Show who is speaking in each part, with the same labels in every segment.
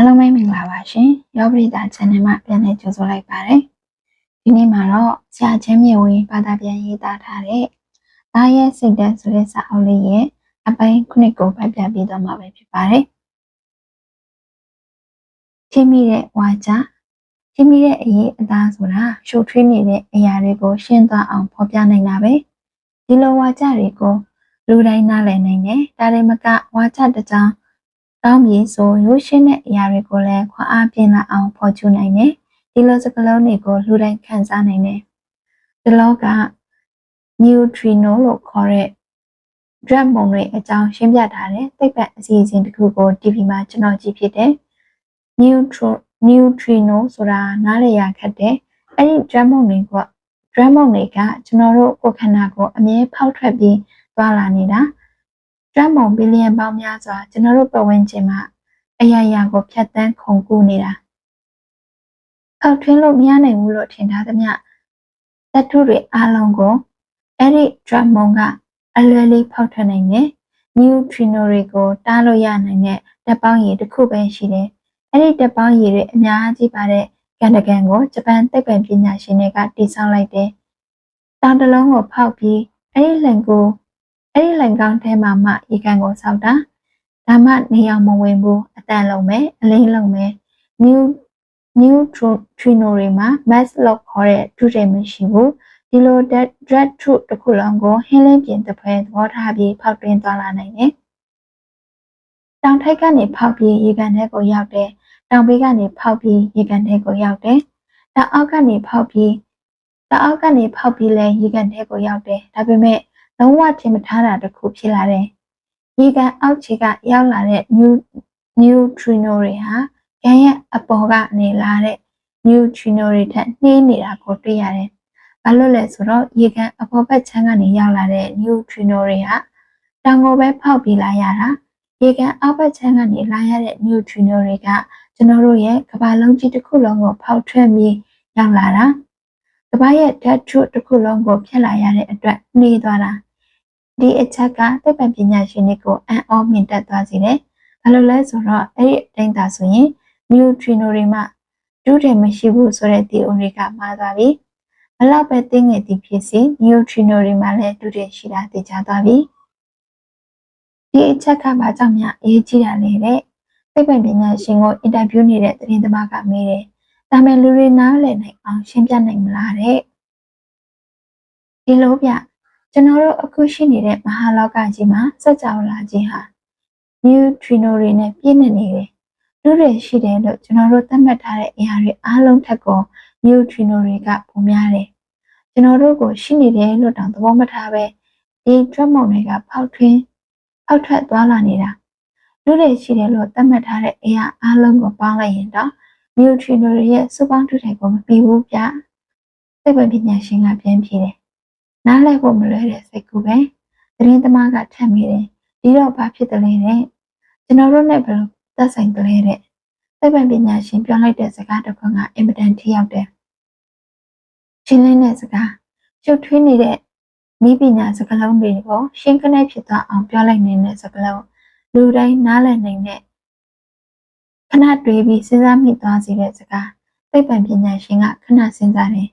Speaker 1: အားလုံးပဲမင်္ဂလာပါရှင်။ရောပရိသ channel မှာပြန်လည်ကြိုဆိုလိုက်ပါတယ်။ဒီနေ့မှာတော့ဆရာချင်းမြေဝင်ဘာသာပြန်ရေးသားထားတဲ့။သားရဲ့စိတ်ဓာတ်ဆိုတဲ့စာအုပ်လေးရဲ့အပိုင်းခုနှစ်ကိုဖတ်ပြပေးသွားမှာပဲဖြစ်ပါတယ်။ချင်းမိတဲ့ဝါကြချင်းမိတဲ့အရေးအသားဆိုတာရှုပ်ထွေးနေတဲ့အရာတွေကိုရှင်းသွားအောင်ဖော်ပြနိုင်တာပဲ။ဒီလိုဝါကြတွေကိုလူတိုင်းနားလည်နိုင်တယ်။ဒါတွေမကဝါကြတစ်ကြောင် တောင်းပြီးဆိုရိုးရှင်းတဲ့အရာတွေကိုလည်းခွန်အားပြင်းလာအောင်ဖော်ကျူနိုင်တယ်။ဒီလိုစကားလုံးတွေကိုလူတိုင်းခံစားနိုင်တယ်။ဒီလောက neutrino လို့ခေါ်တဲ့ drug ပုံတွေအကြောင်းရှင်းပြထားတဲ့သိပ္ပံအစီအစဉ်တစ်ခုကို TV မှာကျွန်တော်ကြည့်ဖြစ်တယ်။ neutro neutrino ဆိုတာနားလည်ရခက်တယ်။အဲ့ဒီ drug ပုံတွေက drug ပုံတွေကကျွန်တော်တို့ကိုယ်ခန္ဓာကိုအမြဲဖောက်ထွက်ပြီးသွားလာနေတာ။ ကျွမ်းမုံဘီလီယံပေါင်းများစွာကျွန်တော်တို့ပတ်ဝန်းကျင်မှာအရာရာကိုဖြတ်တန်းခုန်ကူးနေတာ။ထောက်ထွင်းလို့မရနိုင်ဘူးလို့ထင်ထားသမျှသတ္တုတွေအလုံးကိုအဲ့ဒီ drum မုံကအလွယ်လေးဖောက်ထွက်နိုင်တယ်။ neutrino တွေကိုတားလို့ရနိုင်တဲ့တပ်ပေါင်းရည်တစ်ခုပဲရှိတယ်။အဲ့ဒီတပ်ပေါင်းရည်တွေအများကြီးပါတဲ့ကန်တကန်ကိုဂျပန်သိပ္ပံပညာရှင်တွေကတည်ဆောက်လိုက်တယ်။တောင်တလုံးကိုဖောက်ပြီးအဲ့ဒီလှန်ကို အဲ့ဒီလိုင်ကောင်းထဲမှာမှရေကန်ကိုဆောက်တာဒါမှနေအောင်မဝင်ဘူးအတန်လုံးမယ်အလင်းလုံးမယ် new new trino တွေမှာ mass lock ခေါ်တဲ့ဒုတိယမရှိဘူးဒီလို dread truth တစ်ခုလုံးကိုဟင်းလင်းပြင်တစ်ဖွဲသဘောထားပြီးဖောက်တွင်းသွားလာနိုင်တယ်တောင်ထိပ်ကနေဖောက်ပြီးရေကန်ထဲကိုရောက်တယ်တောင်ဘေးကနေဖောက်ပြီးရေကန်ထဲကိုရောက်တယ်တောင်အောက်ကနေဖောက်ပြီးတောင်အောက်ကနေဖောက်ပြီးလဲရေကန်ထဲကိုရောက်တယ်ဒါပေမဲ့ လုံးဝထင်မထားတာတစ်ခုဖြစ်လာတယ်။ရေကန်အောက်ခြေကရောက်လာတဲ့ new neutrino တွေဟာကံရဲ့အပေါ်ကနေလာတဲ့ neutrino တွေထက်နှေးနေတာကိုတွေ့ရတယ်။ဘာလို့လဲဆိုတော့ရေကန်အပေါ်ဘက်ခြမ်းကနေရောက်လာတဲ့ neutrino တွေဟာတောင်ကိုပဲဖောက်ပြီးလာရတာ။ရေကန်အောက်ဘက်ခြမ်းကနေလာရတဲ့ neutrino တွေကကျွန်တော်တို့ရဲ့ကမ္ဘာလုံးကြီးတစ်ခုလုံးကိုဖောက်ထွက်ပြီးရောက်လာတာ။ကမ္ဘာရဲ့ဓာတ်ထုတစ်ခုလုံးကိုဖျက်လာရတဲ့အတွက်နှေးသွားတာ။ ဒီအချက်ကသိပ္ပံပညာရှင်တွေကိုအံ့ဩမြင့်တက်သွားစေတယ်။ဘာလို့လဲဆိုတော့အဲ့ဒီအတိုင်းသာဆိုရင် neutrino တွေမှဒုတယ်မရှိဘူးဆိုတဲ့ theory ကမှားသွားပြီ။ဘလောက်ပဲသိငယ်သည်ဖြစ်စီ neutrino တွေမှလည်းဒုတယ်ရှိတာသိကြသွားပြီ။ဒီအချက်ကဘာကြောင့်များအရေးကြီးတာလဲတဲ့သိပ္ပံပညာရှင်ကိုအင်တာဗျူးနေတဲ့သတင်းသမားကမေးတယ်။ဒါမဲ့လူတွေနားလည်နိုင်အောင်ရှင်းပြနိုင်မလားတဲ့။ဒီလိုပြ ကျွန်တော်တို့အခုရှိနေတဲ့မဟာလောကကြီးမှာစัจ java လာကြီးဟာ neutrino တွေနဲ့ပြည့်နေနေတယ်။လူတွေရှိတယ်လို့ကျွန်တော်တို့သတ်မှတ်ထားတဲ့အရာတွေအားလုံးထက်ကို neutrino တွေကပုံများတယ်။ကျွန်တော်တို့ကိုရှိနေတယ်လို့တောင်သဘောမထားပဲဒီဒရမုံတွေကဖောက်ထွင်းဖောက်ထွက်သွားလာနေတာ။လူတွေရှိတယ်လို့သတ်မှတ်ထားတဲ့အရာအားလုံးကိုပေါင်းလိုက်ရင်တော့ neutrino တွေရဲ့စုပေါင်းထုထိုင်ကိုမပြီးဘူးဗျ။သိပ္ပံပညာရှင်ကပြန်ဖြေတယ် နားလည်ဖို့မလွယ်တဲ့စိတ်ကူပဲသတင်းသမားကထပ်မိတယ်ဒီတော့ဘာဖြစ်တယ်လဲတဲ့ကျွန်တော်တို့နဲ့ဘယ်လိုသက်ဆိုင်တယ်လဲတဲ့သိပ္ပံပညာရှင်ပြောလိုက်တဲ့စကားတစ်ခုကအင်မတန်ထိရောက်တယ်ချင်းလင်းတဲ့စကားရှုပ်ထွေးနေတဲ့ဤပညာစကားလုံးတွေကိုရှင်းကနေဖြစ်သွားအောင်ပြောလိုက်နေတဲ့စကားလုံးလူတိုင်းနားလည်နိုင်တဲ့ခဏတွေးပြီးစဉ်းစားမိသွားစေတဲ့စကားသိပ္ပံပညာရှင်ကခဏစဉ်းစားတယ်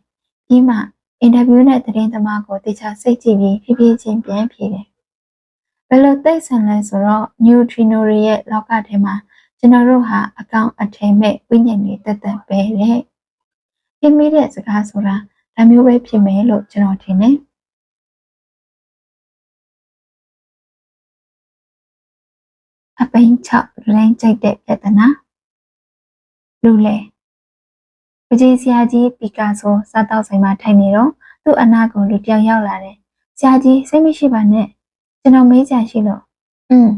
Speaker 1: ပြီးမှ အင်တာဗျူးနဲ့သတင်းသမားကိုတေချာစိတ်ကြည့်ပြီးဖြည်းဖြည်းချင်းပြန်ဖြေတယ်။ဘယ်လိုသိဆန်လဲဆိုတော့ neutrino တွေရဲ့လောကထဲမှာကျွန်တော်တို့ဟာအကောင်အထည်မဲ့ဝိညာဉ်တွေတက်တက်ပဲတဲ့။ပြမိတဲ့စကားဆိုတာဒါမျိုးပဲဖြစ်မယ်လို့ကျွန်တော်ထင်တယ်။အပိန်6ရင်းကြိုက်တဲ့ပြဿနာလူလေ ပကြီးဆရာကြီးပီကာဆိုစားတောက်ဆိုင်မှာထိုင်နေတော့သူ့အနာကိုလူတယောက်ရောက်လာတယ်။ဆရာကြီးစိတ်မရှိပါနဲ့ကျွန်တော်မေးချင်ရှိလို့อืม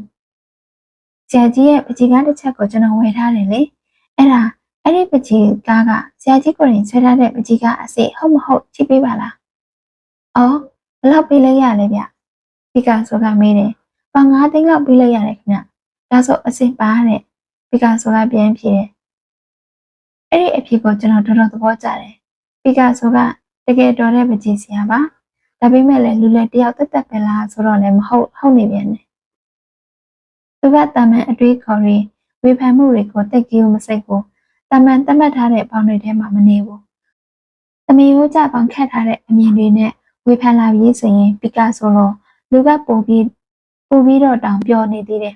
Speaker 1: ဆရာကြီးရဲ့ပကြီးကားတစ်ချက်ကိုကျွန်တော်ဝယ်ထားတယ်လေ။အဲ့ဒါအဲ့ဒီပကြီးကားကဆရာကြီးကိုရင်ဆွဲထားတဲ့ပကြီးကားအစ်စ်ဟုတ်မဟုတ်ကြည့်ပေးပါလား။အော်ဘယ်လောက်ပေးလိုက်ရလဲဗျ။ပီကာဆိုကမေးတယ်။ပေါင်9သိန်းလောက်ပေးလိုက်ရတယ်ခင်ဗျ။ဒါဆိုအစ်စ်ပါတဲ့ပီကာဆိုကပြန်ဖြေတယ် အဲ့ဒီအဖြစ်ကိုကျွန်တော်တော်တော်သဘောကျတယ်။ပီကာဆိုကတကယ်တော်တဲ့ပကြီးစရာပါ။ဒါပေမဲ့လည်းလူလက်တယောက်တက်တက်ပဲလားဆိုတော့လည်းမဟုတ်ဟုတ်နေပြန်တယ်။သူကတာမန်အတွေးခေါ်ရီဝေဖန်မှုတွေကိုတိတ်ကြီးမစိတ်ဘူးတမန်တတ်မှတ်ထားတဲ့ဘောင်တွေထဲမှာမနေဘူးတမီရိုးကြပေါင်ခတ်ထားတဲ့အမြင်တွေနဲ့ဝေဖန်လာပြီးဆိုရင်ပီကာဆိုလိုလူကပို့ပြီးပို့ပြီးတော့တောင်ပြောနေသေးတယ်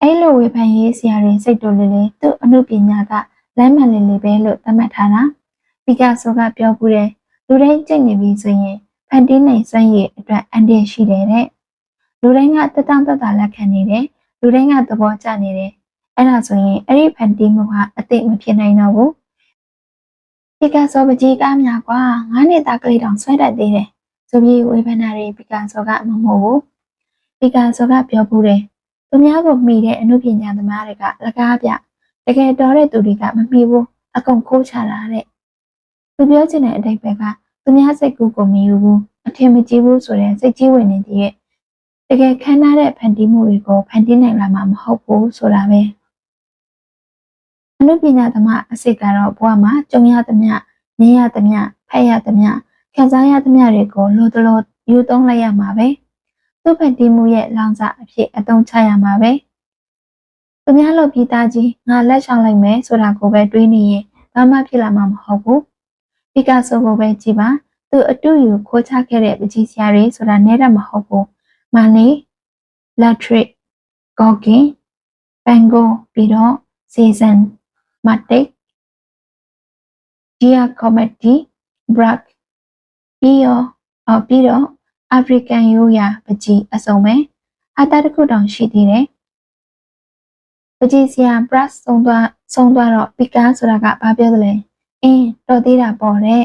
Speaker 1: အဲ့လိုဝေဖန်ရေးဆရာတွေစိတ်တူလေးလေးသူ့အမှုပညာက လမ်းမှန်လေးလေးပဲလို့သတ်မှတ်ထားတာပီကာဆိုကပြောဘူးတယ်လူတိုင်းကြိတ်နေပြီဆိုရင်ဖန်တီးနိုင်စွမ်းရည်အတွက်အန်ဒီရှိတယ်တဲ့လူတိုင်းကတက်တောင့်တက်တာလက်ခံနေတယ်လူတိုင်းကသဘောကျနေတယ်အဲ့ဒါဆိုရင်အဲ့ဒီဖန်တီးမှုဟာအသိမဖြစ်နိုင်တော့ဘူးပီကာဆိုပကြီးကားများကွာငါးနှစ်သားကလေးတောင်ဆွဲတတ်သေးတယ်ဆိုပြီးဝေဖန်တာတွေပီကာဆိုကမမဟုတ်ဘူးပီကာဆိုကပြောဘူးတယ်သူများကိုမှီတဲ့အမှုပညာသမားတွေကလကားပြ တကယ်တော်တဲ့သူတွေကမမှီဘူးအကုန်ခိုးချတာတဲ့သူပြောချင်တဲ့အတိတ်ဘက်ကသူများစိတ်ကူးကိုမယူဘူးအထင်မကြီးဘူးဆိုတဲ့စိတ်ကြီးဝင်နေတဲ့ရဲ့တကယ်ခမ်းနားတဲ့ဖန်တီးမှုတွေကိုဖန်တီးနိုင်လာမှာမဟုတ်ဘူးဆိုတာပဲအနုပညာသမားအစစ်ကတော့ဘဝမှာကြုံရသမျှမြင်ရသမျှဖတ်ရသမျှခံစားရသမျှတွေကိုလိုတလို့ယူသုံးလိုက်ရမှာပဲသူ့ဖန်တီးမှုရဲ့လောင်စာအဖြစ်အသုံးချရမှာပဲ သူများလို့ပြီးသားကြီးငါလက်ဆောင်လိုက်မယ်ဆိုတာကိုပဲတွေးနေရင်ဘာမှဖြစ်လာမှာမဟုတ်ဘူးပီကာဆိုကိုပဲကြည့်ပါသူအတူယူခိုးချခဲ့တဲ့ပကြီးစရာတွေဆိုတာနဲတာမဟုတ်ဘူးမာလီလက်ထရစ်ဂေါကင်ပန်ဂိုပြီးတော့စီဇန်မတ်တိတ်ဒီယာကောမဒီဘရက်ပြီးတော့အော်ပြီးတော့အာဖရိကန်ရိုးရာပကြီးအစုံပဲအတားတစ်ခုတောင်ရှိသေးတယ် ပကြီးစရာ brush ဆုံးသွားဆုံးသွားတော့ပီကာဆိုတာကဘာပြောသလဲအင်းတော်သေးတာပေါ့တဲ့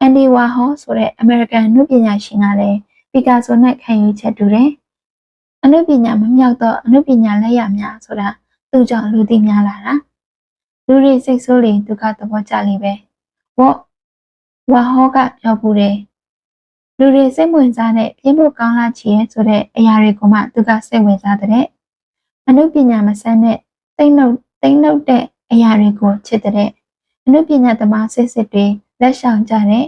Speaker 1: အန်ဒီဝါဟောဆိုတဲ့အမေရိကန်နုပညာရှင်ကလည်းပီကာဆိုနဲ့ခံယူချက်တူတယ်။အနုပညာမမြောက်တော့အနုပညာလက်ရများဆိုတာသူ့ကြောင့်လူသိများလာတာ။လူတွေစိတ်ဆိုးလေဒုက္ခသဘောကျလေပဲ။ဝေါဝါဟောကပြောပူတယ်။လူတွေစိတ်ဝင်စားတဲ့ပြင်းဖို့ကောင်းလာချင်ဆိုတဲ့အရာတွေကိုမှသူကစိတ်ဝင်စားတဲ့ အနုပညာမဆန်းတဲ့တိတ်နှုတ်တိတ်နှုတ်တဲ့အရာတွေကိုချစ်တဲ့အနုပညာသမားစစ်စစ်တွေလက်ဆောင်ကြတဲ့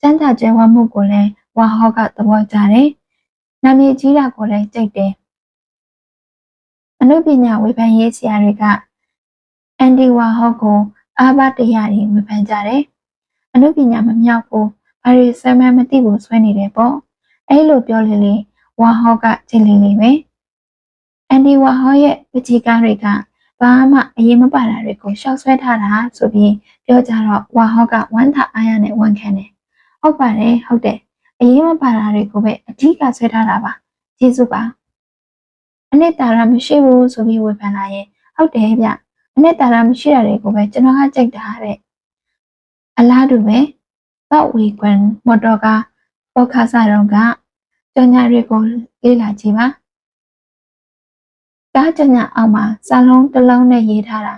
Speaker 1: စမ်းသာကျဲဝမှုကိုလည်းဝါဟောကသဘောကျတယ်။နာမည်ကြီးတာကိုလည်းကြိုက်တယ်။အနုပညာဝေဖန်ရေးဆရာတွေကအန်ဒီဝါဟောကိုအားပါတရားတွေဝေဖန်ကြတယ်။အနုပညာမမြောက်ဘူး။ဘာတွေစမ်းမမသိဘူးဆွဲနေတယ်ပေါ့။အဲ့လိုပြောလေလေဝါဟောကကြည်လီလေးပဲ။ အန်ဒီဝါဟောရဲ့ပချီကားတွေကဘာမှအရေးမပါတာတွေကိုရှောက်ဆွဲထားတာဆိုပြီးပြောကြတော့ဝါဟောကဝမ်းသာအားရနဲ့ဝန်ခံတယ်။ဟုတ်ပါတယ်ဟုတ်တယ်အရေးမပါတာတွေကိုပဲအဓိကဆွဲထားတာပါ။ကျေးဇူးပါ။အနှစ်သာရမရှိဘူးဆိုပြီးဝေဖန်လာရင်ဟုတ်တယ်ဗျ။အနှစ်သာရမရှိတာတွေကိုပဲကျွန်တော်ကကြိုက်တာတဲ့အလားတူပဲပေါ့ဝေကွန်မော်တော်ကားပေါ်ခါစားတော့ကကြော်ညာတွေကိုလေ့လာကြည့်ပါ။ ကားကြညအောက်မှာစာလုံးတစ်လုံးနဲ့ရေးထားတာ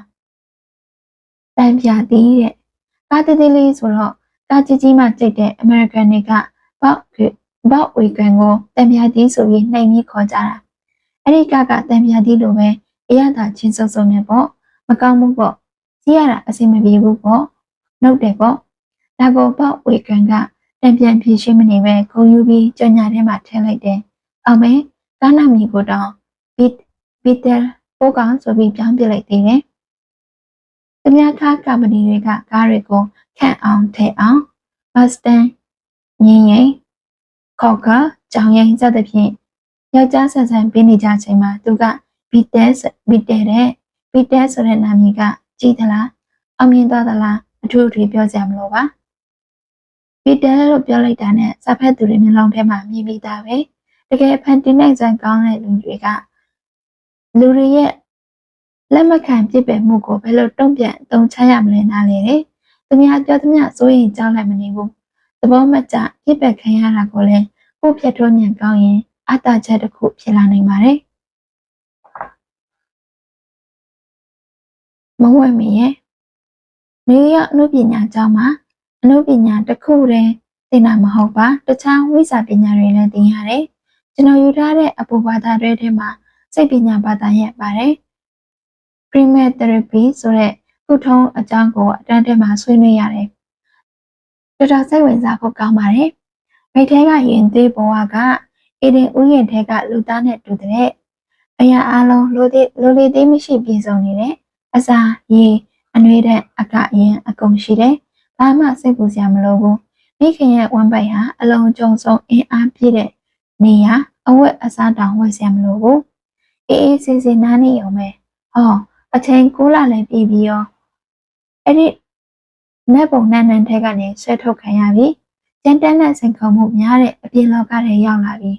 Speaker 1: တန်ပြသည်တဲ့ကားတသေးလေးဆိုတော့ကားကြီးကြီးမှကြိတ်တဲ့အမေရိကန်တွေကဘောက်ဘောက်ဝေကန်ကိုတန်ပြသည်ဆိုပြီးနှိမ်ပြီးခေါ်ကြတာအဲ့ဒီကကတန်ပြသည်လိုပဲအရသာချင်းစုံစုံနဲ့ပေါ့မကောင်းဘူးပေါ့ကြီးရတာအဆင်မပြေဘူးပေါ့နှုတ်တယ်ပေါ့ဒါကိုဘောက်ဝေကန်ကတန်ပြန်ဖြည့်ရှင်းမနေပဲခုံယူပြီးကြော်ညာထဲမှာထည့်လိုက်တယ်အောင်မဲကားနာမီကိုတောင်းဘစ် ပီတာပိုးကောင်ဆိုပြီးပြောင်းပြလိုက်သေးတယ်။သူများကားကမ္ပဏီတွေကကားတွေကိုခန့်အောင်ထည့်အောင်မတ်စတန်ငင်းရင်ခေါကကြောင်ရင်စသဖြင့်ယောက်ျားဆန်ဆန်ပေးနေကြချိန်မှာသူကဘီတဲဘီတဲတဲ့ဘီတဲဆိုတဲ့နာမည်ကကြည်သလားအောင်မြင်သွားသလားအထူးအထူးပြောကြမလို့ပါဘီတဲလို့ပြောလိုက်တာနဲ့စာဖက်သူတွေမျက်လုံးထဲမှာမြင်ပြီးသားပဲတကယ်ဖန်တီးနိုင်စံကောင်းတဲ့လူတွေက လူတွေရဲ့လက်မခံပြစ်ပယ်မှုကိုဘယ်လိုတုံ့ပြန်အသုံးချရမလဲနားလေတယ်။သူများပြောသမျှစိုးရင်ကြောက်လိုက်မနေဘူး။သဘောမကျပြစ်ပယ်ခံရတာကိုလည်းကိုယ့်ဖြတ်ထိုးညံကောင်းရင်အတားချက်တစ်ခုဖြစ်လာနိုင်ပါတယ်။မဝဲမရဲ့နေရအနုပညာကျောင်းမှာအနုပညာတစ်ခုတည်းသင်တာမဟုတ်ပါတခြားဝိဇာပညာတွေလည်းသင်ရတယ်။ကျွန်တော်ယူထားတဲ့အပူဘာသာတွေထဲမှာ စိတ်ပညာဘာသာရပ်ပါတယ်။ Primal Therapy ဆိုတဲ့ခုထုံးအကြောင်းကိုအတန်းထဲမှာဆွေးနွေးရတယ်။တော်တော်စိတ်ဝင်စားဖို့ကောင်းပါတယ်။မိထဲကရင်သေးဘဝကအေဒင်ဥယျာဉ်ထဲကလူသားနဲ့တူတဲ့အရာအလုံးလိုသေးလိုလေသေးမရှိပြည့်စုံနေတယ်အစာရေအနှွေးတဲ့အကအရင်အကုန်ရှိတယ်ဘာမှစိတ်ပူစရာမလိုဘူးမိခင်ရဲ့ဝမ်းပိုက်ဟာအလုံးကြုံဆုံးအင်အားပြည့်တဲ့နေရာအဝတ်အစားတောင်ဝတ်စရာမလိုဘူး အေးအေးဆေးဆေးနားနေရုံပဲဟောအချိန်ကူးလာလည်းပြည်ပြီးရောအဲ့ဒီနတ်ပုံနန်းနန်းထဲကနေဆွဲထုတ်ခံရပြီကျန်တန်းတဲ့စိန်ခေါ်မှုများတဲ့အပြင်လောကထဲရောက်လာပြီ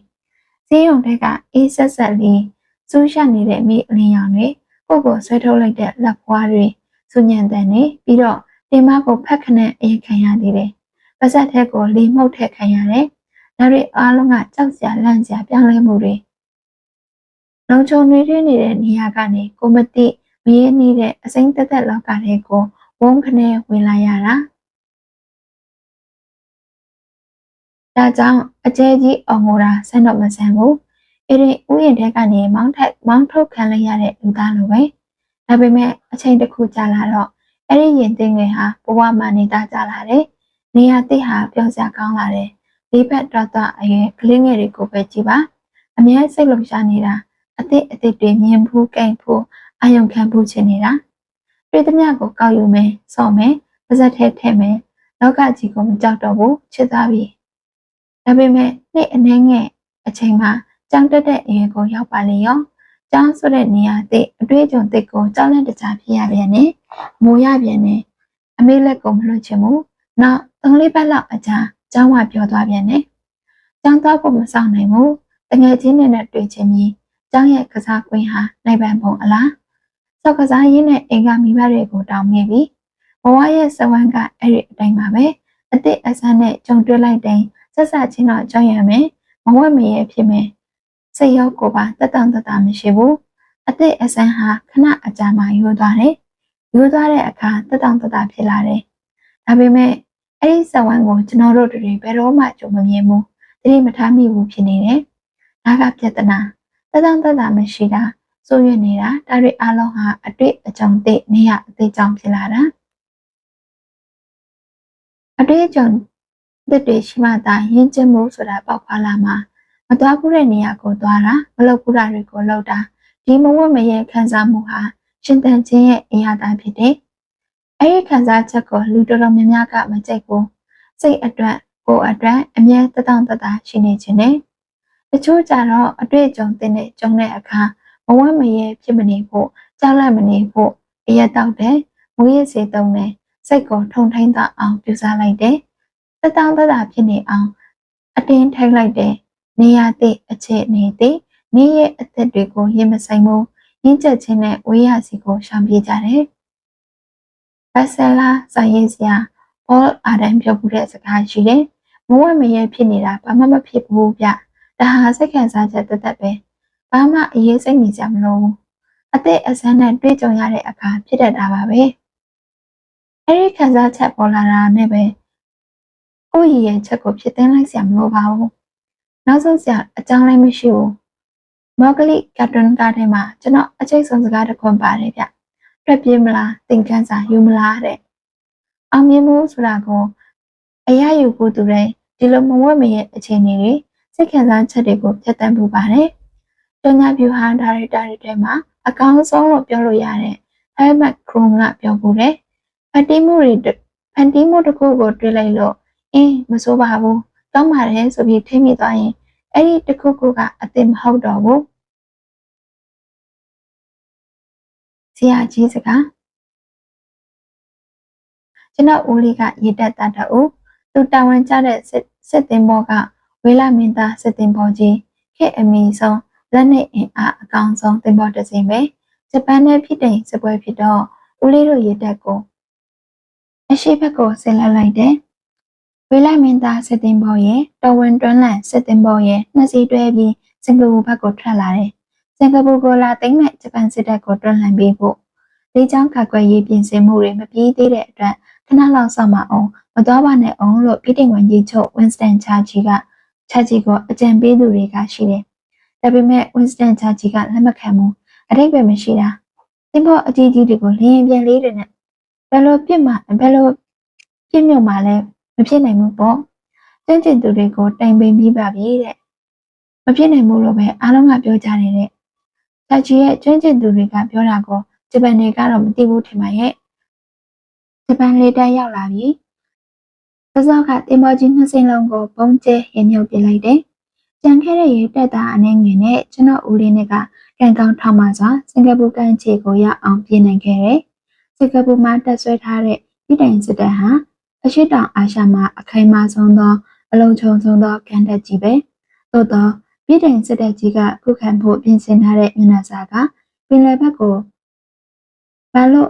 Speaker 1: ဈေးရုံထက်ကအေးဆက်ဆက်လေးစူးရှနေတဲ့မိအလင်းရောင်တွေကိုယ့်ကိုဆွဲထုတ်လိုက်တဲ့လက်ဖွားတွေစူညံတဲ့နေပြီးတော့တင်မကိုဖက်ခနဲ့အေးခံရသေးတယ်ပါဇက်ထက်ကိုလေမှုတ်ထက်ခံရတယ်ဒါတွေအားလုံးကကြောက်စရာလန့်စရာပြောင်းလဲမှုတွေ လုံခြုံနေရနေတဲ့နေရာကနေကိုမတိမရင်းနေတဲ့အစိမ့်သက်သက်လောကတွေကိုဝုန်းခနဲ့ဝင်လာရတာဒါကြောင့်အကျဲကြီးအောင်ငိုတာဆန်းတော့မဆန်းဘူးအဲ့ဒီဥယျာဉ်ထဲကနေမောင်းထက်မောင်းထုတ်ခံလိုက်ရတဲ့လူသားလိုပဲဒါပေမဲ့အချိန်တစ်ခုကြာလာတော့အဲ့ဒီရင်သိငယ်ဟာဘဝမှာနေတာကြာလာတယ်နေရာတိဟာပြောစရာကောင်းလာတယ်လေးဖက်တော့တော့အရင်ကလေးငယ်တွေကိုပဲကြည့်ပါအမြဲစိတ်လုံရှားနေတာ အသစ်အသစ်တွေမြင်ဖို့ကြိမ်ဖို့အာယုံခံဖို့ချင်နေတာတွေ့သမျှကိုကောက်ယူမယ်စော့မယ်ပါဇက်ထဲထည့်မယ်လောကကြီးကိုမကြောက်တော့ဘူးချစ်သားပြီဒါပေမဲ့နေ့အနှဲငယ်အချိန်မှာကြောင်တက်တဲ့အရွယ်ကိုရောက်ပါလေရောကျောင်းဆိုတဲ့နေရာသိအတွေ့အကြုံသိကိုကြောက်လန့်တကြားဖြစ်ရပြန်နေမိုးရပြန်နေအမေလက်ကိုမလွတ်ချင်ဘူးနောက်သုံးလေးပတ်လောက်အကြာကျောင်းဝပြောသွားပြန်နေကျောင်းသားဖို့မဆောင်နိုင်ဘူးတငယ်ချင်းတွေနဲ့တွေ့ချင်းပြီး ကျောင်းရဲ့ကစားကွင်းဟာနိုင်ပန်ပုံအလားစောက်ကစားရင်းနဲ့အိမ်ကမိဘတွေကိုတောင်းမိပြီဘဝရဲ့စဝမ်းကအဲ့ဒီအတိုင်းပါပဲအစ်စ်အဆန်းနဲ့ကြုံတွေ့လိုက်တဲ့ဆက်ဆက်ချင်းတော့ကြောက်ရမယ်မဝက်မရဲဖြစ်မယ်စိတ်ရောကိုယ်ပါတက်တန်တက်တာမရှိဘူးအစ်စ်အဆန်းဟာခဏအကြာမှယူသွားတယ်ယူသွားတဲ့အခါတက်တန်တက်တာဖြစ်လာတယ်ဒါပေမဲ့အဲ့ဒီစဝမ်းကိုကျွန်တော်တို့တွေဘယ်တော့မှကြုံမမြင်ဘူးတတိမထားမိဘူးဖြစ်နေတယ်ဒါကပြဿနာ တက်တန်တက်တာမရှိတာစိုးရွံ့နေတာဒါတွေအလုံးဟာအတွေ့အကြုံသိနေရအသေးကြောင့်ဖြစ်လာတာအတွေ့အကြုံတစ်တွေရှိမှသာယဉ်ကျေးမှုဆိုတာပေါက်ဖွာလာမှာမသွားဘူးတဲ့နေရာကိုသွားတာမလုပ်ဘူးတာတွေကိုလုပ်တာဒီမဝတ်မရဲခံစားမှုဟာရှင်တန်ခြင်းရဲ့အရာသာဖြစ်တယ်။အဲဒီခံစားချက်ကိုလူတော်တော်များများကမကြိုက်ဘူး။စိတ်အတွက်ကိုယ်အတွက်အမြဲတတောင့်တတရှိနေခြင်းနဲ့ တချို့ကြတော့အတွေ့အကြုံသင်တဲ့ကြုံတဲ့အခါမဝတ်မရဲဖြစ်မနေဖို့ကြောက်လန့်မနေဖို့အရက်တောက်တယ်မွေးရစေတုံးတယ်စိတ်ကိုထုံထိန်တအောင်ပြုစားလိုက်တယ်။တတောင့်တတဖြစ်နေအောင်အတင်းထိုင်လိုက်တယ်နေရသည့်အခြေအနေသည့်နေ့ရဲ့အသက်တွေကိုရင်မဆိုင်မှုရင်းချက်ခြင်းနဲ့ဝေးရစီကိုရှောင်ပြေးကြတယ်။ဘတ်ဆယ်လာစာရေးဆရာပေါအာဒန်ပြောမှုတဲ့စကားရှိတယ်။မဝဲမရဲဖြစ်နေတာဘာမှမဖြစ်ဘူးဗျ။ ဒါဟာစိတ်ခံစားချက်တသက်ပဲ။ဘာမှအရေးစိတ်နေကြမလို့အသက်အဆန်းနဲ့တွေ့ကြုံရတဲ့အခါဖြစ်တတ်တာပါပဲ။အဲဒီခံစားချက်ပေါ်လာတာနဲ့ပဲကိုယ့်ရည်ရဲ့ချက်ကိုဖြစ်သိမ်းလိုက်စရာမလိုပါဘူး။နောက်ဆုံးစရာအကြောင်းလည်းမရှိဘူးမော်ဂလိကာတွန်းကားထဲမှာကျွန်တော်အချိတ်ဆုံးစကားတစ်ခွန်းပါတယ်ဗျတွက်ပြေးမလားသင်ခန်းစာယူမလားတဲ့အောင်မြင်မှုဆိုတာကိုအရယူဖို့သူတွေဒီလိုမဝတ်မရဲ့အခြေအနေတွေ စိတ်ခံစားချက်တွေကိုဖြတ်တန်းမှုပါတယ်တညာဗျူဟာဒါရိုက်တာတွေထဲမှာအကောင်းဆုံးလို့ပြောလို့ရတဲ့ Helmut Kron ကပြောပူတယ်ဖန်တီးမှုတွေဖန်တီးမှုတစ်ခုကိုတွေးလိုက်လို့အင်းမစိုးပါဘူးတောင်းပါတယ်ဆိုပြီးထိမိသွားရင်အဲ့ဒီတစ်ခုခုကအသင်မဟုတ်တော့ဘူးဆရာကြီးစကားကျွန်တော်ဦးလေးကရေတက်တတ်တူသူတာဝန်ကျတဲ့စစ်စစ်တင်ဘောက ဝေလာမင်းသားစစ်တင်ဘောကြီးခေအမီဆုံးလက်နဲ့အင်အားအကောင်ဆုံးတင်ဘောတစ်စင်းပဲဂျပန်နဲ့ဖြစ်တဲ့စပွဲဖြစ်တော့ဦးလေးတို့ရေတက်ကိုအရှိဘက်ကိုဆင်းလာလိုက်တယ်ဝေလိုက်မင်းသားစစ်တင်ဘော်ရဲ့တော်ဝင်တွန်းလန့်စစ်တင်ဘော်ရဲ့နှစ်စီတွဲပြီးစင်ကာပူဘက်ကိုထွက်လာတယ်။စင်ကာပူကိုလာသိမ်းမဲ့ဂျပန်စစ်တပ်ကိုတွန်းလှန်ပေးဖို့လေးချောင်းခါကွယ်ရေးပြင်ဆင်မှုတွေမပြီးသေးတဲ့အတွက်ခဏလောက်စောင့်မအောင်မတော်ပါနဲ့အောင်လို့ပြည်တင်ဝန်ကြီးချုပ်ဝင်းစတန်ချာဂျီက ချာဂျီကိုအကြံပေးသူတွေကရှိတယ်။ဒါပေမဲ့ဝင်းစတန်ချာဂျီကလက်မခံဘူး။အတိတ်ပဲမရှိတာ။တင်ဖို့အကြီးကြီးတွေကိုလင်းရင်ပြန်လေးတွေနဲ့ဘယ်လိုပြစ်မှဘယ်လိုပြစ်မြုပ်မှလဲမဖြစ်နိုင်ဘူးပေါ့ကျင့်ကျင်သူတွေကိုတိုင်ပင်ပြီးပါပြီတဲ့မဖြစ်နိုင်ဘူးလို့ပဲအားလုံးကပြောကြနေတဲ့ဂျတာချီရဲ့ကျွမ်းကျင်သူတွေကပြောတာကိုဂျပန်တွေကတော့မသိဘူးထင်ပါရဲ့ဂျပန်လေတပ်ရောက်လာပြီ သစောက်ကတင်ပေါ်ကြီးနှစ်စင်းလုံးကိုပုံကျဲရင်မြုပ်ပြလိုက်တယ်ကြံခဲ့တဲ့ရေတက်တာအနေငယ်နဲ့ကျွန်တော်ဦးလေးနဲ့ကကန်ကောင်းထောက်မှစွာစင်ကာပူကန်ချေကိုရအောင်ပြင်နိုင်ခဲ့တယ်စင်ကာပူမှာတက်ဆွဲထားတဲ့ပြည်တိုင်စစ်တပ်ဟာအရှိတောင်အာရှမှာအခိုင်အမာဆုံးသောအလုံးချုံဆုံးသောကန်တက်ကြီးပဲသို့သောပြည်တိုင်စစ်တပ်ကြီးကခုခံဖို့ပြင်ဆင်ထားတဲ့မျက်နှာစာကပင်လယ်ဘက်ကိုဘာလို့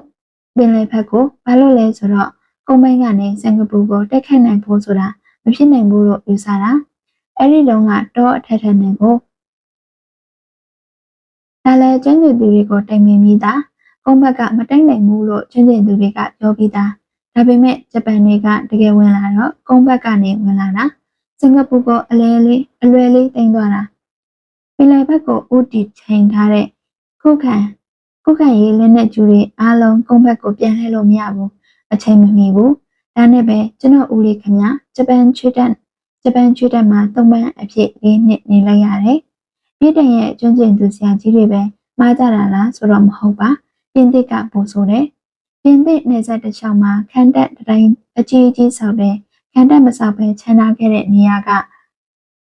Speaker 1: ပင်လယ်ဘက်ကိုဘာလို့လဲဆိုတော့ ကုန်းပိုင်းကနေစင်ကာပူကိုတက်ခတ်နိုင်ဖို့ဆိုတာမဖြစ်နိုင်ဘူးလို့ယူဆတာအဲ့ဒီတုန်းကတော့အထက်ထက်နေကိုဒါလည်းကျွမ်းကျင်သူတွေကိုတိုင်ပင်မိတာကုန်းဘက်ကမတိုက်နိုင်ဘူးလို့ကျွမ်းကျင်သူတွေကပြောပြီးသားဒါပေမဲ့ဂျပန်တွေကတကယ်ဝင်လာတော့ကုန်းဘက်ကနေဝင်လာတာစင်ကာပူကိုအလဲလေးအလွယ်လေးတင်သွားတာပင်လယ်ဘက်ကိုဦးတည်ချိန်ထားတဲ့ခုခံခုခံရေးလက်နက်ကျူတွေအားလုံးကုန်းဘက်ကိုပြန်လှည့်လို့မရဘူး အချိန်မမီဘူးဒါနဲ့ပဲကျွန်တော်ဦးလေးခင်ဗျဂျပန်ချွေတက်ဂျပန်ချွေတက်မှာသုံးပန်းအဖြစ်လေးနှစ်နေလိုက်ရတယ်ပြည်တန်ရဲ့ကျွန်းကျင်သူဆရာကြီးတွေပဲမှားကြတာလားဆိုတော့မဟုတ်ပါပြင်သစ်ကပို့ဆိုတယ်ပြင်သစ်နေဆက်တစ်ချောင်းမှာခန်းတက်တိုင်းအကြီးအကြီးဆောက်တဲ့ခန်းတက်မဆောက်ပဲခြံထားခဲ့တဲ့နေရာက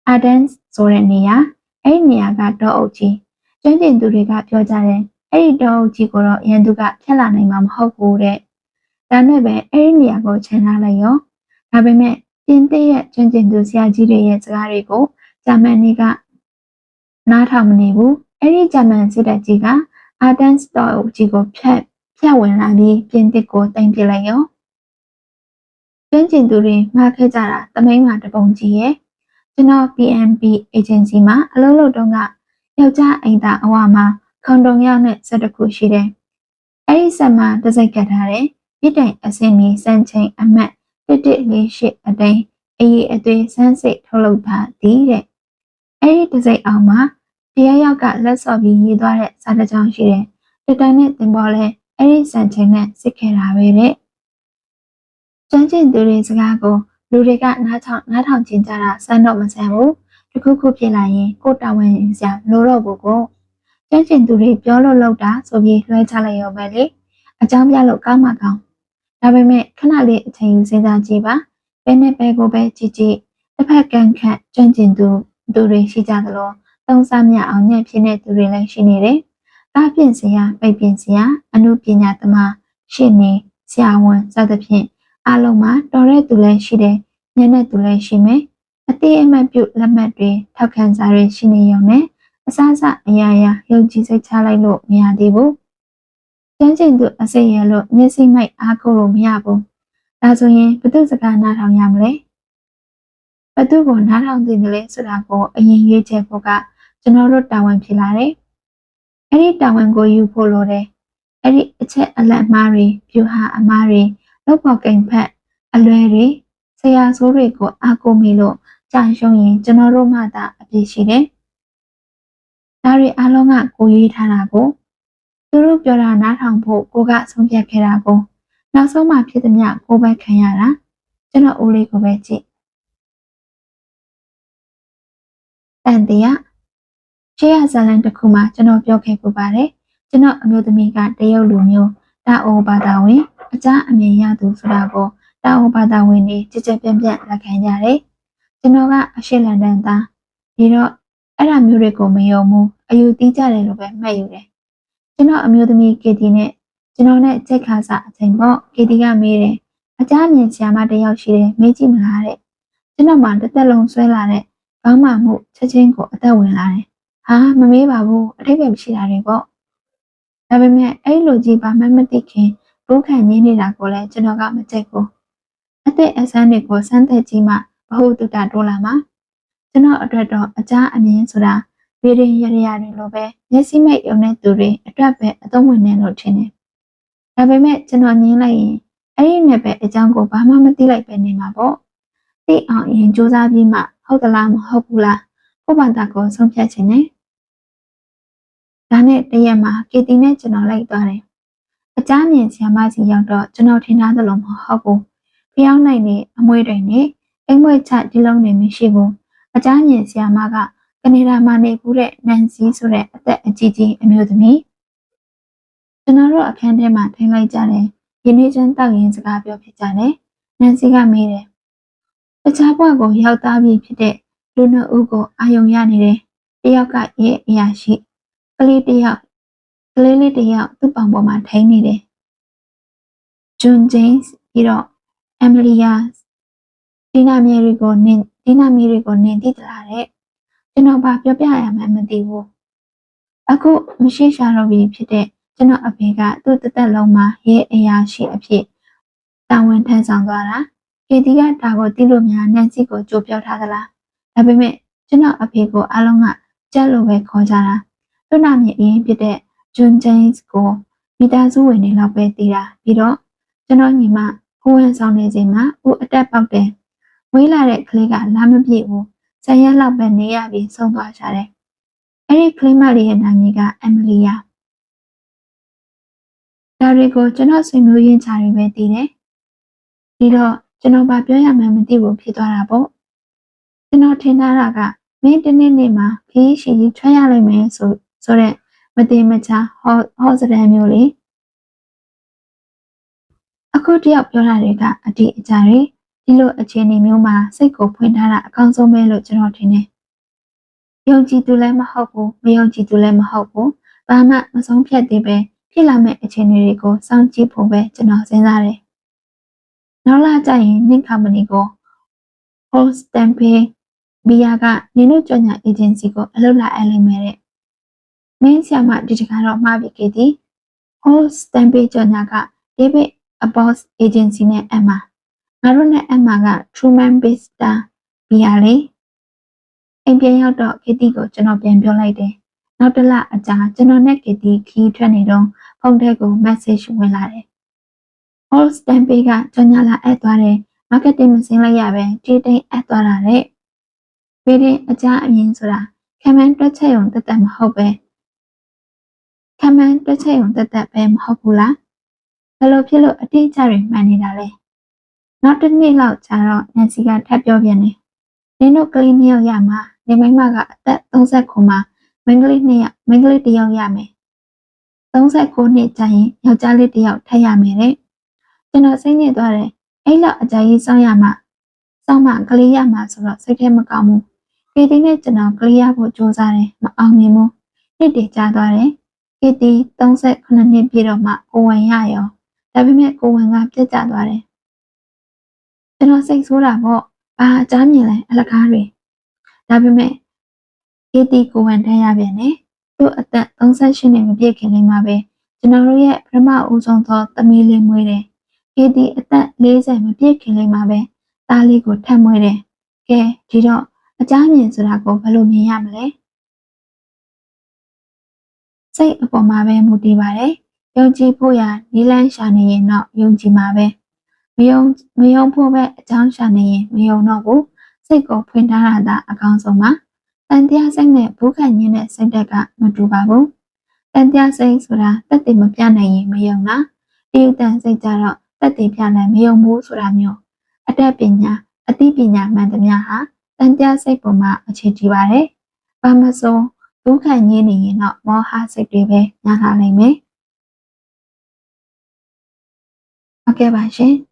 Speaker 1: အာဒန်ဆိုတဲ့နေရာအဲ့ဒီနေရာကတော့အုပ်ကြီးကျွမ်းကျင်သူတွေကပြောကြတယ်အဲ့ဒီတော့ကြီးကိုတော့ရန်သူကဖျက်လာနိုင်မှာမဟုတ်ဘူးတဲ့ ဒါနဲ့ပဲအဲ့ဒီနေရာကိုခြံထားလိုက်ရောဒါပေမဲ့ပြင်သစ်ရဲ့ကျွမ်းကျင်သူဆရာကြီးတွေရဲ့စကားတွေကိုဂျာမန်တွေကနားထောင်မနေဘူးအဲ့ဒီဂျာမန်စစ်တပ်ကြီးကအာဒန်စတော့ကြီးကိုဖျက်ဖြတ်ဝင်လာပြီးပြင်သစ်ကိုတင်ပြလိုက်ရောကျွမ်းကျင်သူတွေမှားခဲ့ကြတာတမိန်မှာတပုံကြီးရဲ့ကျွန်တော် PMP agency မှာအလုပ်လုပ်တုန်းကယောက်ျားအိမ်သားအဝမှာခုံတုံရောက်နဲ့ဆက်တစ်ခုရှိတယ်။အဲဒီဆက်မှာတစိုက်ကတ်ထားတယ်။ ပြည်တိုင်အစင်းမီစံချိန်အမှတ်1148အတိုင်းအေးအသွေးစမ်းစိတ်ထုတ်လုပ်တာဒီတဲ့။အဲဒီတစိုက်အောင်မှာတရားရောက်ကလက်စော်ပြီးရေးသွားတဲ့စာတစ်ကြောင်းရှိတယ်။တတန်နဲ့တင်ပေါ်လဲအဲဒီစံချိန်နဲ့စစ်ခဲ့တာပဲတဲ့။ကျန်းကျင်သူတွေစကားကိုလူတွေကနားထောင်နားထောင်ကျင်ကြတာစမ်းတော့မဆန်ဘူးတခုခုဖြစ်လာရင်ကိုတာဝန်ယူစရာလိုတော့ဘူးကိုကျန်းကျင်သူတွေပြောလို့လောက်တာဆိုပြီးလွှဲချလိုက်ရောပဲလေအကြောင်းပြလို့ကောင်းမှကောင်း ဒါပေမဲ့ခဏလေးအချိန်ယူစဉ်းစားကြည့်ပါဘယ်နဲ့ပဲကိုပဲကြည့်ကြည့်တစ်ဖက်ကန်ခန့်ကျန်းကျင်သူသူတွေရှိကြသလိုသုံးစားမြအောင်ညံ့ဖြစ်တဲ့သူတွေလည်းရှိနေတယ်ကားပြင်စရာပိတ်ပြင်စရာအမှုပညာသမားရှင်းနေဆရာဝန်စသဖြင့်အားလုံးမှာတော်တဲ့သူလည်းရှိတယ်ညံ့တဲ့သူလည်းရှိမယ်အသေးအမှတ်ပြုလက်မှတ်တွေထောက်ခံစာတွေရှိနေရုံနဲ့အစအစအရာရာယုံကြည်စိတ်ချလိုက်လို့မရသေးဘူး ကျန်းကျင်သူအစိရလို့မျက်စိမိုက်အားကိုလို့မရဘူးဒါဆိုရင်ဘသူစကားနားထောင်ရမလဲဘသူကိုနားထောင်သင့်တယ်လဲဆိုတာကိုအရင်ရွေးချယ်ဖို့ကကျွန်တော်တို့တာဝန်ဖြစ်လာတယ်အဲ့ဒီတာဝန်ကိုယူဖို့လိုတယ်အဲ့ဒီအချက်အလက်အမှားတွေဖြူဟာအမှားတွေလောက်ပေါ်ကိန်ဖက်အလွယ်တွေဆရာဆိုးတွေကိုအားကိုးမိလို့ကြာရှုံးရင်ကျွန်တော်တို့မှသာအပြည့်ရှိတယ်။ဒါတွေအားလုံးကကိုရွေးထားတာကို သူတို့ပြောတာနားထောင်ဖို့ကိုကဆုံးဖြတ်ခဲ့တာကိုနောက်ဆုံးမှဖြစ်သည်မကိုပဲခံရတာကျွန်တော်ဦးလေးကိုပဲကြည့်။တန်တရားရှေးရဇာလန်တစ်ခုမှကျွန်တော်ပြောခဲ့ပူပါတယ်။ကျွန်တော်အမျိုးသမီးကတရုတ်လူမျိုးတာအိုဘာသာဝင်အကြအမြင်ရသူဆိုတာကိုတာအိုဘာသာဝင်တွေကြည်ကြက်ပြန့်ပြန့်လက်ခံကြတယ်။ကျွန်တော်ကအရှိလန်ဒန်သားဒီတော့အဲ့ဒါမျိုးတွေကိုမယုံဘူးအယူတီးကြတယ်လို့ပဲမှတ်ယူတယ်။ ကျွန်တော်အမျိုးသမီးကေတီနဲ့ကျွန်တော်နဲ့စိတ်ခါစားအချိန်ပေါ့ကေတီကမေးတယ်။အကြအမြင်ဆရာမတယောက်ရှိတယ်မေးကြည့်မလားတဲ့။ကျွန်တော်မှတစ်သက်လုံးဆွဲလာတဲ့ကောင်းမှမှုချက်ချင်းကိုအသက်ဝင်လာတယ်။ဟာမမေးပါဘူးအထိပ္ပယ်မရှိတာတွေပေါ့။ဒါပေမဲ့အဲ့လိုကြီးပါမှမသိခင်ဘုခံရင်းနေတာကိုလည်းကျွန်တော်ကမကြိုက်ဘူးအသက်အဆန်းတွေကိုစမ်းသပ်ကြည့်မှဘဟုတုတတိုးလာမှာကျွန်တော်အတွက်တော့အကြအမြင်ဆိုတာ ဗီဒီရရတွေလိုပဲမျက်စိမိတ်ရုံတဲ့သူတွေအတွက်ပဲအသုံးဝင်နေလို့ထင်တယ်ဒါပေမဲ့ကျွန်တော်ညင်းလိုက်ရင်အဲ့ဒီနဲ့ပဲအကြောင်းကိုဘာမှမသိလိုက်ပဲနေမှာပေါ့သိအောင်ရင်စူးစမ်းပြီးမှဟုတ်သလားမဟုတ်ဘူးလားကိုပါတာကိုဆုံးဖြတ်ခြင်းနဲ့ဒါနဲ့တရက်မှာကီတီနဲ့ကျွန်တော်လိုက်သွားတယ်အကြမ်းမြင်ဆီယမစီရောက်တော့ကျွန်တော်ထင်ထားသလိုမဟုတ်ဘူးဖျောင်းနိုင်နေအမွေတွေနဲ့အိမ်မွေချဒီလုံးနေမရှိဘူးအကြမ်းမြင်ဆီယမက ကနေဒါမှာနေဘူးတဲ့နန်စီဆိုတဲ့အသက်အကြီးကြီးအမျိုးသမီးကျွန်တော်တို့အခန်းထဲမှာထိုင်လိုက်ကြတယ်ရင်းနှီးချမ်းတောက်ရင်စကားပြောဖြစ်ကြတယ်နန်စီကမေးတယ်တခြားဘဝကိုရောက်သားပြီဖြစ်တဲ့လူနှစ်ဦးကိုအာယုံရနေတယ်တယောက်ကရဲ့အရာရှိကလေးတယောက်ကလေးလေးတယောက်သူ့ပေါင်ပေါ်မှာထိုင်နေတယ်ဂျွန်ဂျိမ်းစ်ပြီးတော့အမလီယာဒီနာမည်တွေကိုနင်ဒီနာမည်တွေကိုနင်သိသလားတဲ့ ကျွန်တော်ဘာပြောပြရမှန်းမသိဘူးအခုမရှိရှာတော့ပြီဖြစ်တဲ့ကျွန်တော်အဖေကသူ့တစ်သက်လုံးမှာရဲ့အရာရှိအဖြစ်တာဝန်ထမ်းဆောင်သွားတာကေတီကဒါကိုသိလို့များနန်စီကိုကြိုပြောထားသလားဒါပေမဲ့ကျွန်တော်အဖေကိုအားလုံးကကြက်လိုပဲခေါ်ကြတာသူ့နာမည်အရင်ဖြစ်တဲ့ဂျွန်ဂျိမ်းစ်ကိုမိသားစုဝင်တွေလောက်ပဲသိတာပြီးတော့ကျွန်တော်ညီမကိုဝင်ဆောင်နေချိန်မှာဦးအတက်ပေါက်တယ်ဝေးလာတဲ့ကလေးကလာမပြည့်ဘူး ဆယ်ရက်လောက်ပဲနေရပြီးဆုံးသွားကြတယ်အဲ့ဒီကလေးမလေးရဲ့နာမည်ကအမီလီယာဒါတွေကိုကျွန်တော်ဆွေမျိုးရင်းချာတွေပဲသိတယ်ဒီတော့ကျွန်တော်ဘာပြောရမှန်းမသိဘူးဖြစ်သွားတာပေါ့ကျွန်တော်ထင်ထားတာကမင်းတနေ့နေ့မှာခီးရှိကြီးထွက်ရလိမ့်မယ်ဆိုဆိုတော့မတင်မချာဟောဟောစတဲ့မျိုးလေးအခုတယောက်ပြောတာတွေကအတိအကျတွေ ဒီလိုအခြေအနေမျိုးမှာစိတ်ကိုဖွင့်ထားတာအကောင်းဆုံးပဲလို့ကျွန်တော်ထင်တယ်။ယုံကြည်သူလည်းမဟုတ်ဘူးမယုံကြည်သူလည်းမဟုတ်ဘူးဘာမှမဆုံးဖြတ်သေးပဲဖြစ်လာမယ့်အခြေအနေတွေကိုစောင့်ကြည့်ဖို့ပဲကျွန်တော်စဉ်းစားတယ်။နောက်လာကျရင်နင့်ကမ္ပဏီကို host tempe ဘီယာကနင်တို့ကြော်ညာ agency ကိုအလုပ်လာအပ်လိမ့်မယ်တဲ့။မင်းဆရာမဒီတခါတော့မှားပြီကေတီ host tempe ကြော်ညာက David Abbas agency နဲ့အမှ ငါတို့နဲ့အမှက Truman Vista ဘီယာလေအိမ်ပြန်ရောက်တော့ကေတီကိုကျွန်တော်ပြန်ပြောလိုက်တယ်။နောက်တစ်လအကြာကျွန်တော်နဲ့ကေတီခီးထွက်နေတော့ဖုန်းထဲကို message ဝင်လာတယ်။ host tempe ကကြော်ညာလာအပ်သွားတယ်။ marketing မစင်းလိုက်ရပဲတီးတိန်အပ်သွားတာတဲ့။ဗီဒီအကြအမြင်ဆိုတာခံမှန်းတွက်ချက်ရုံတက်တက်မဟုတ်ပဲခံမှန်းတွက်ချက်ရုံတက်တက်ပဲမဟုတ်ဘူးလားဘယ်လိုဖြစ်လို့အတိအကျတွေမှန်နေတာလဲ နောက်တစ်နေ့လောက်ကြာတော့နန်စီကထပ်ပြောပြန်တယ်နင်တို့ကလေးနှစ်ယောက်ရမှာနေမိမကအသက်39မှာမိန်းကလေးနှစ်ယောက်မိန်းကလေးတစ်ယောက်ရမယ်39နှစ်ကြာရင်ယောက်ျားလေးတစ်ယောက်ထပ်ရမယ်တဲ့ကျွန်တော်စိတ်ညစ်သွားတယ်အဲ့လောက်အကြကြီးစောင်းရမှာစောင်းမှကလေးရမှာဆိုတော့စိတ်ထဲမကောင်းဘူးကေတီနဲ့ကျွန်တော်ကလေးရဖို့ကြိုးစားတယ်မအောင်မြင်ဘူးနှစ်တည်ကြာသွားတယ်ကေတီ38နှစ်ပြည့်တော့မှကိုဝင်ရရောဒါပေမဲ့ကိုဝင်ကပြတ်ကျသွားတယ် ကျွန်တော်စိတ်ဆိုးတာပေါ့ဘာအကြမ်းမြင်လဲအလကားတွေဒါပေမဲ့ကေတီကိုဝင်ထမ်းရပြန်တယ်သူ့အသက်38နှစ်မပြည့်ခင်လေးမှာပဲကျွန်တော်တို့ရဲ့ပထမဦးဆုံးသောသမီးလေးမွေးတယ်ကေတီအသက်40မပြည့်ခင်လေးမှာပဲသားလေးကိုထပ်မွေးတယ်ကဲဒီတော့အကြမ်းမြင်ဆိုတာကိုဘယ်လိုမြင်ရမလဲစိတ်အပေါ်မှာပဲမူတည်ပါတယ်ယုံကြည်ဖို့ရာနီလန်းရှာနေရင်တော့ယုံကြည်မှာပဲ မယုံမယုံဖို့ပဲအကြောင်းရှာနေရင်မယုံတော့ဘူးစိတ်ကိုဖွင့်ထားတာသာအကောင်းဆုံးပါတန်တရားစိတ်နဲ့ဘူးခံရင်းတဲ့စိတ်တက်ကမတူပါဘူးတန်တရားစိတ်ဆိုတာတက်တည်မပြနိုင်ရင်မယုံတာတည်တန်စိတ်ကြတော့တက်တည်ပြနိုင်မယုံဘူးဆိုတာမျိုးအတတ်ပညာအသိပညာမှန်သမျှဟာတန်တရားစိတ်ပေါ်မှာအခြေတည်ပါတယ်ဘာမဆိုဘူးခံရင်းနေရင်တော့မောဟစိတ်တွေပဲညာလာနိုင်မယ်ဟုတ်ကဲ့ပါရှင်။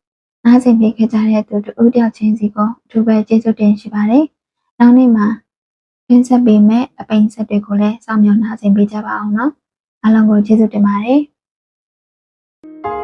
Speaker 1: နားဆင်ပေးခဲ့ကြတဲ့သူတို့တယောက်ချင်းစီကိုအထူးပဲကျေးဇူးတင်ရှိပါတယ်။နောက်နေ့မှာပြင်ဆက်ပေးမယ့်အပိန်ဆက်တွေကိုလည်းစောင့်မျှော်နားဆင်ပေးကြပါအောင်နော်။အားလုံးကိုကျေးဇူးတင်ပါတယ်။